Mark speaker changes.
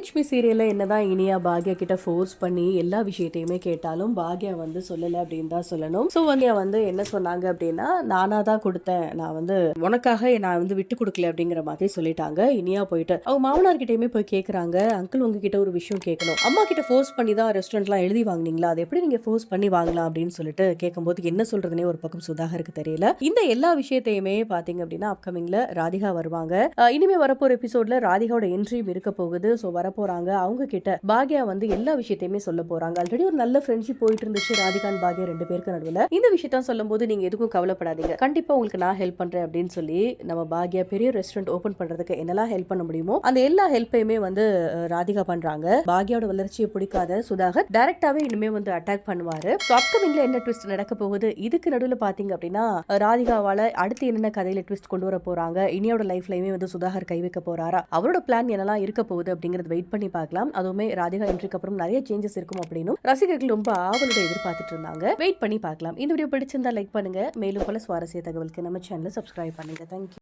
Speaker 1: மகாலட்சுமி என்ன என்னதான் இனியா பாக்யா கிட்ட ஃபோர்ஸ் பண்ணி எல்லா விஷயத்தையுமே கேட்டாலும் பாக்யா வந்து சொல்லலை அப்படின்னு தான் சொல்லணும். ஸோ வந்து வந்து என்ன சொன்னாங்க அப்படின்னா நானாக தான் கொடுத்தேன். நான் வந்து உனக்காக நான் வந்து விட்டு கொடுக்கல அப்படிங்கிற மாதிரி சொல்லிட்டாங்க. இனியா போயிட்டு அவங்க மாமனார்கிட்டயுமே போய் கேட்குறாங்க அங்கிள் உங்ககிட்ட ஒரு விஷயம் கேட்கணும் அம்மா கிட்ட ஃபோர்ஸ் பண்ணி தான் ரெஸ்டாரண்ட்லாம் எழுதி வாங்குனீங்களா? அது எப்படி நீங்கள் ஃபோர்ஸ் பண்ணி வாங்கலாம் அப்படின்னு சொல்லிட்டு கேட்கும்போது என்ன சொல்கிறதுனே ஒரு பக்கம் சுதாகருக்கு தெரியல. இந்த எல்லா விஷயத்தையுமே பார்த்தீங்க அப்படின்னா அப்கமிங்கில் ராதிகா வருவாங்க. இனிமேல் வரப்போகிற வரப்போற ராதிகாவோட என்ட்ரியும் இருக்க போகுது. ஸோ வர வரப்போறாங்க. அவங்க கிட்ட பாக்யா வந்து எல்லா விஷயத்தையுமே சொல்ல போறாங்க. ஆல்ரெடி ஒரு நல்ல ஃப்ரெண்ட்ஷிப் போயிட்டு இருந்துச்சு ராதிகான் பாக்யா ரெண்டு பேருக்கு நடுவில். இந்த விஷயத்தான் சொல்லும்போது நீங்க எதுக்கும் கவலைப்படாதீங்க. கண்டிப்பா உங்களுக்கு நான் ஹெல்ப் பண்றேன் அப்படின்னு சொல்லி நம்ம பாக்யா பெரிய ரெஸ்டாரண்ட் ஓபன் பண்றதுக்கு என்னெல்லாம் ஹெல்ப் பண்ண முடியுமோ அந்த எல்லா ஹெல்ப்பையுமே வந்து ராதிகா பண்றாங்க. பாக்யாவோட வளர்ச்சியை பிடிக்காத சுதாகர் டைரக்டாவே இனிமே வந்து அட்டாக் பண்ணுவாரு. ஸோ அப்கமிங்ல என்ன ட்விஸ்ட் நடக்க போகுது? இதுக்கு நடுவில் பாத்தீங்க அப்படின்னா ராதிகாவால அடுத்து என்னென்ன கதையில ட்விஸ்ட் கொண்டு வர போறாங்க? இனியோட லைஃப்லயுமே வந்து சுதாகர் கை வைக்க போறாரா? அவரோட பிளான் என்னெல்லாம் இருக்க போகுது அப்படிங்கறது வெயிட் பண்ணி பார்க்கலாம். அதுவுமே ராதிகா என்ட்ரிக்கு அப்புறம் நிறைய சேஞ்சஸ் இருக்கும் அப்படின்னு ரசிகர்கள் ரொம்ப ஆவலோட எதிர்பார்த்துட்டு இருந்தாங்க. வெயிட் பண்ணி பார்க்கலாம். இந்த வீடியோ பிடிச்சிருந்தா லைக் பண்ணுங்க. மேலும் பல சுவாரஸ்ய தகவலுக்கு நம்ம சேனலை சப்ஸ்கிரைப் பண்ணுங்க. தேங்க்யூ